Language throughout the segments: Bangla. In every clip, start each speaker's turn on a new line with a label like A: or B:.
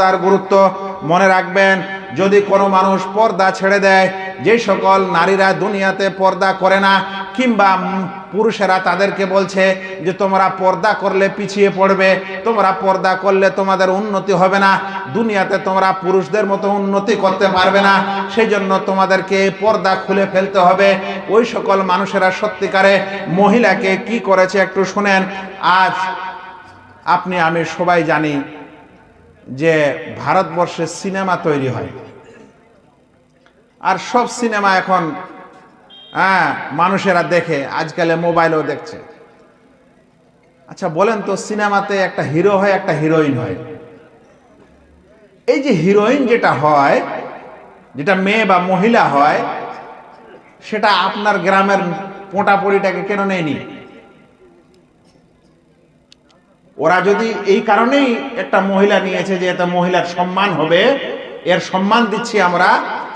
A: তার গুরুত্ব মনে রাখবেন, যদি কোনো মানুষ পর্দা ছেড়ে দেয়, যে সকল নারীরা দুনিয়াতে পর্দা করে না, কিংবা পুরুষেরা তাদেরকে বলছে যে তোমরা পর্দা করলে পিছিয়ে পড়বে, তোমরা পর্দা করলে তোমাদের উন্নতি হবে না, দুনিয়াতে তোমরা পুরুষদের মতো উন্নতি করতে পারবে না সেই জন্য তোমাদেরকে পর্দা খুলে ফেলতে হবে। ওই সকল মানুষেরা সত্যিকারে মহিলাকে কি করেছে একটু শুনেন। আজ আপনি, আমি সবাই জানি যে ভারতবর্ষে সিনেমা তৈরি হয়। আর সব সিনেমা এখন হ্যাঁ মানুষেরা দেখে, আজকালে মোবাইলও দেখছে। আচ্ছা বলেন তো, সিনেমাতে একটা হিরো হয়, একটা হিরোইন হয়। এই যে হিরোইন যেটা হয়, যেটা মেয়ে বা মহিলা হয়, সেটা আপনার গ্রামের পোটাপড়িটাকে কেন নেয়নি? ওরা যদি এই কারণেই একটা মহিলা নিয়েছে যে এটা মহিলার সম্মান হবে, এর সম্মান দিচ্ছি আমরা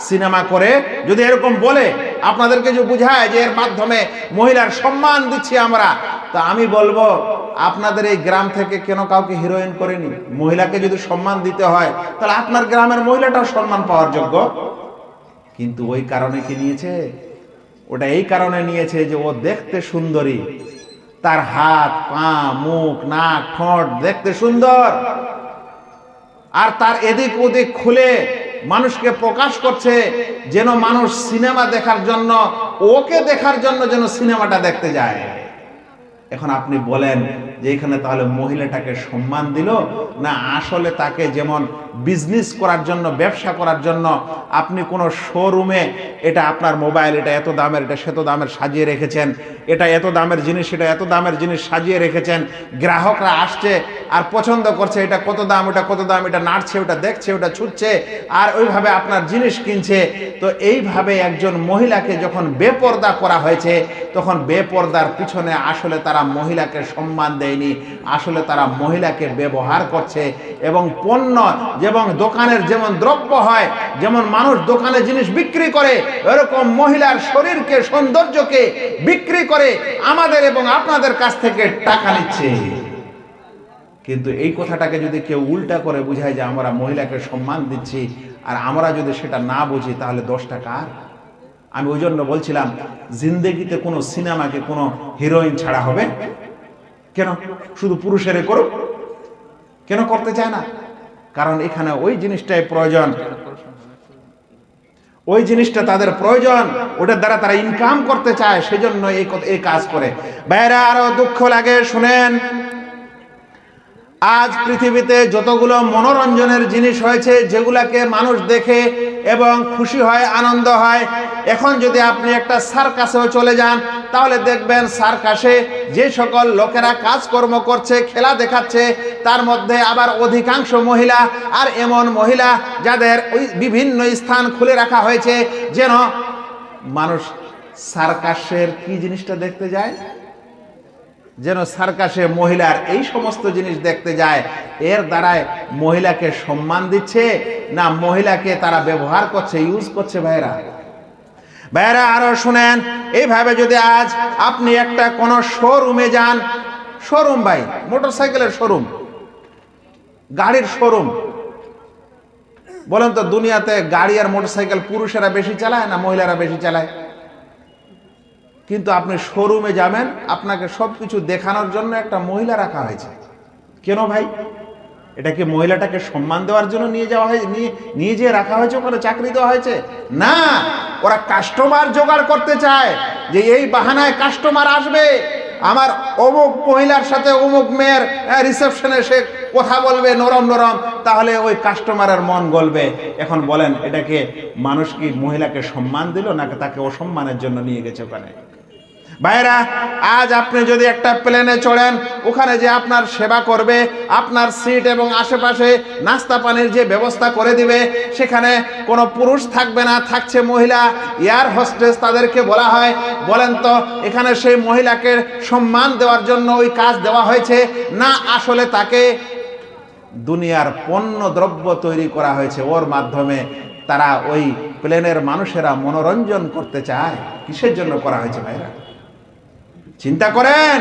A: সিনেমা করে। যদি এরকম বলে, আপনাদেরকে যে বুঝায় যে এর মাধ্যমে মহিলার সম্মান দিচ্ছি আমরা, তা আমি বলব, আপনাদের এই গ্রাম থেকে কেন কাউকে হিরোইন করেনি? মহিলাকে যদি সম্মান দিতে হয়, তাহলে আপনার গ্রামের মহিলাটাও সম্মান পাওয়ার যোগ্য। কিন্তু ওই কারণে কি নিয়েছে? ওটা এই কারণে নিয়েছে যে ও দেখতে সুন্দরী। তার হাত, পা, মুখ, নাক, ঠোঁট দেখতে সুন্দর। আর তার এদিক ওদিক খুলে মানুষকে প্রকাশ করছে যেন মানুষ সিনেমা দেখার জন্য, ওকে দেখার জন্য যেন সিনেমাটা দেখতে যায়। এখন আপনি বলেন যে এখানে তাহলে মহিলাটাকে সম্মান দিল? না, আসলে তাকে যেমন বিজনেস করার জন্য, ব্যবসা করার জন্য আপনি কোনো শোরুমে এটা আপনার মোবাইল এটা এত দামের, এটা সেত দামের সাজিয়ে রেখেছেন, এটা এত দামের জিনিস, এটা এত দামের জিনিস সাজিয়ে রেখেছেন, গ্রাহকরা আসছে আর পছন্দ করছে, এটা কত দাম, ওটা কত দাম, এটা নাড়ছে, ওটা দেখছে, ওটা ছুটছে আর ওইভাবে আপনার জিনিস কিনছে। তো এইভাবে একজন মহিলাকে যখন বেপর্দা করা হয়েছে, তখন বেপর্দার পিছনে আসলে তারা মহিলাকে সম্মান দেয়নি। আসলে তারা মহিলাকে ব্যবহার করছে এবং পণ্য যেমন দোকানের যেমন দ্রব্য হয়, যেমন মানুষ দোকানে জিনিস বিক্রি করে, এরকম মহিলার শরীরকে, সৌন্দর্যকে বিক্রি করে আমাদের এবং আপনাদের কাছ থেকে টাকা নিচ্ছে। কিন্তু এই কথাটাকে যদি কেউ উল্টা করে বুঝায় যে আমরা মহিলাকে সম্মান দিচ্ছি, আর আমরা যদি সেটা না বুঝি, তাহলে দশটা কার? আমি ওই জন্য বলছিলাম, জিন্দেগিতে কোনো সিনেমাকে কোনো হিরোইন ছাড়া হবে? কেন? শুধু পুরুষেরে করুক? কেন করতে চায় না? কারণ এখানে ওই জিনিসটাই প্রয়োজন। ওই জিনিসটা তাদের প্রয়োজন, ওটার দ্বারা তারা ইনকাম করতে চায়, সেজন্য এই এই কাজ করে। বাইরে আরও দুঃখ লাগে, শুনেন। আজ পৃথিবীতে যতগুলো মনোরঞ্জনের জিনিস হয়েছে, যেগুলাকে মানুষ দেখে এবং খুশি হয়, আনন্দ হয়, এখন যদি আপনি একটা সার্কাসেও চলে যান, তাহলে দেখবেন সার্কাসে যে সকল লোকেরা কাজকর্ম করছে, খেলা দেখাচ্ছে, তার মধ্যে আবার অধিকাংশ মহিলা আর এমন মহিলা যাদের ওই বিভিন্ন স্থান খুলে রাখা হয়েছে, যেন মানুষ সার্কাসের কি জিনিসটা দেখতে যায়? যেন সার্কাসে মহিলার এই সমস্ত জিনিস দেখতে যায়, এর দ্বারায় মহিলাকে সম্মান দিচ্ছে না মহিলাকে তারা ব্যবহার করছে ইউজ করছে ভাইরা ভাইরা আরও শুনেন, এইভাবে যদি আজ আপনি একটা কোন শোরুমে যান শোরুম ভাই মোটরসাইকেলের শোরুম গাড়ির শোরুম বলেন তো দুনিয়াতে গাড়ি আর মোটরসাইকেল পুরুষেরা বেশি চালায় না মহিলারা বেশি চালায়? কিন্তু আপনি শোরুমে যাবেন, আপনাকে সব কিছু দেখানোর জন্য একটা মহিলা রাখা হয়েছে। কেন ভাই? এটাকে মহিলাটাকে সম্মান দেওয়ার জন্য নিয়ে যাওয়া হয়েছে নিয়ে নিয়ে যেয়ে রাখা হয়েছে, ওখানে চাকরি দেওয়া হয়েছে? না! ওরা কাস্টমার জোগাড় করতে চায় যে এই বাহানায় কাস্টমার আসবে। আমার অমুক মহিলার সাথে অমুক মেয়ের রিসেপশনে সে কথা বলবে, নরম নরম, তাহলে ওই কাস্টমারের মন গলবে। এখন বলেন এটাকে মানুষ কি মহিলাকে সম্মান দিল নাকি তাকে অসম্মানের জন্য নিয়ে গেছে ওখানে? ভাইরা আজ আপনি যদি একটা প্লেনে চড়েন, ওখানে যে আপনার সেবা করবে, আপনার সিট এবং আশেপাশে নাস্তা পানির যে ব্যবস্থা করে দিবে, সেখানে কোনো পুরুষ থাকবে না, থাকছে মহিলা। এয়ার হোস্টেস তাদেরকে বলা হয়। বলেন তো, এখানে সেই মহিলাকে সম্মান দেওয়ার জন্য ওই কাজ দেওয়া হয়েছে, না আসলে তাকে দুনিয়ার পণ্য দ্রব্য তৈরি করা হয়েছে? ওর মাধ্যমে তারা ওই প্লেনের মানুষেরা মনোরঞ্জন করতে চায়। কিসের জন্য করা হয়েছে ভাইরা চিন্তা করেন।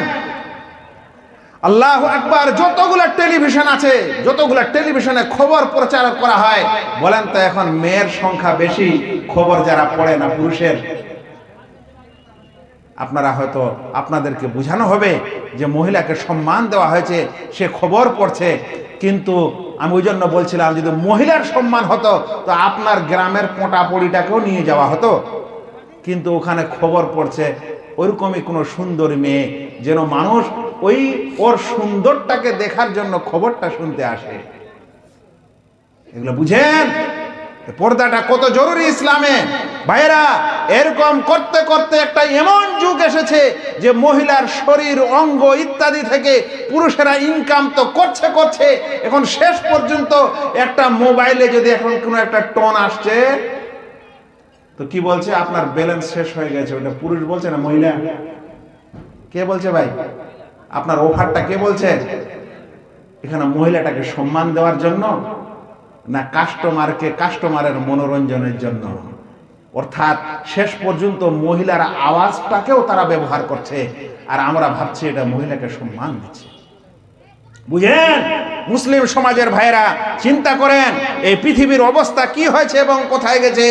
A: আল্লাহ একবার যতগুলা টেলিভিশন আছে, যতগুলা টেলিভিশনে খবর প্রচার করা হয়, বলেন তো এখন মেয়ের সংখ্যা বেশি, খবর যারা পড়ে না পুরুষের? আপনারা হয়তো আপনাদেরকে বোঝানো হবে যে মহিলাকে সম্মান দেওয়া হয়েছে, সে খবর পড়ছে, কিন্তু আমি ওই জন্য বলছিলাম, যদি মহিলার সম্মান হতো, তো আপনার গ্রামের পোঁটা পড়িটাকেও নিয়ে যাওয়া হতো। কিন্তু ওখানে খবর পড়ছে ওইরকমই কোনো সুন্দর মেয়ে যেন মানুষ ওই ওর সুন্দরটাকে দেখার জন্য খবরটা শুনতে আসে। এগুলো বুঝেন? পর্দাটা কত জরুরি ইসলামে। ভাইরা এরকম করতে করতে একটা এমন যুগ এসেছে যে মহিলার শরীর, অঙ্গ ইত্যাদি থেকে পুরুষেরা ইনকাম তো করছে করছে। এখন শেষ পর্যন্ত একটা মোবাইলে যদি এখন কোনো একটা টোন আসছে তো কি বলছে? আপনার ব্যালেন্স শেষ হয়ে গেছে, ওটা পুরুষ বলছে না মহিলা? কে বলছে ভাই? আপনার অফারটা কে বলছে? এখানে মহিলাটাকে সম্মান দেওয়ার জন্য না কাস্টমারকে কাস্টমারের মনোরঞ্জনের জন্য? অর্থাৎ শেষ পর্যন্ত মহিলার আওয়াজটাকেও তারা ব্যবহার করছে, আর আমরা ভাবছি এটা মহিলাকে সম্মান দিচ্ছে। বুঝেন? মুসলিম সমাজের ভাইরা চিন্তা করেন, এই পৃথিবীর অবস্থা কি হয়েছে এবং কোথায় গেছে?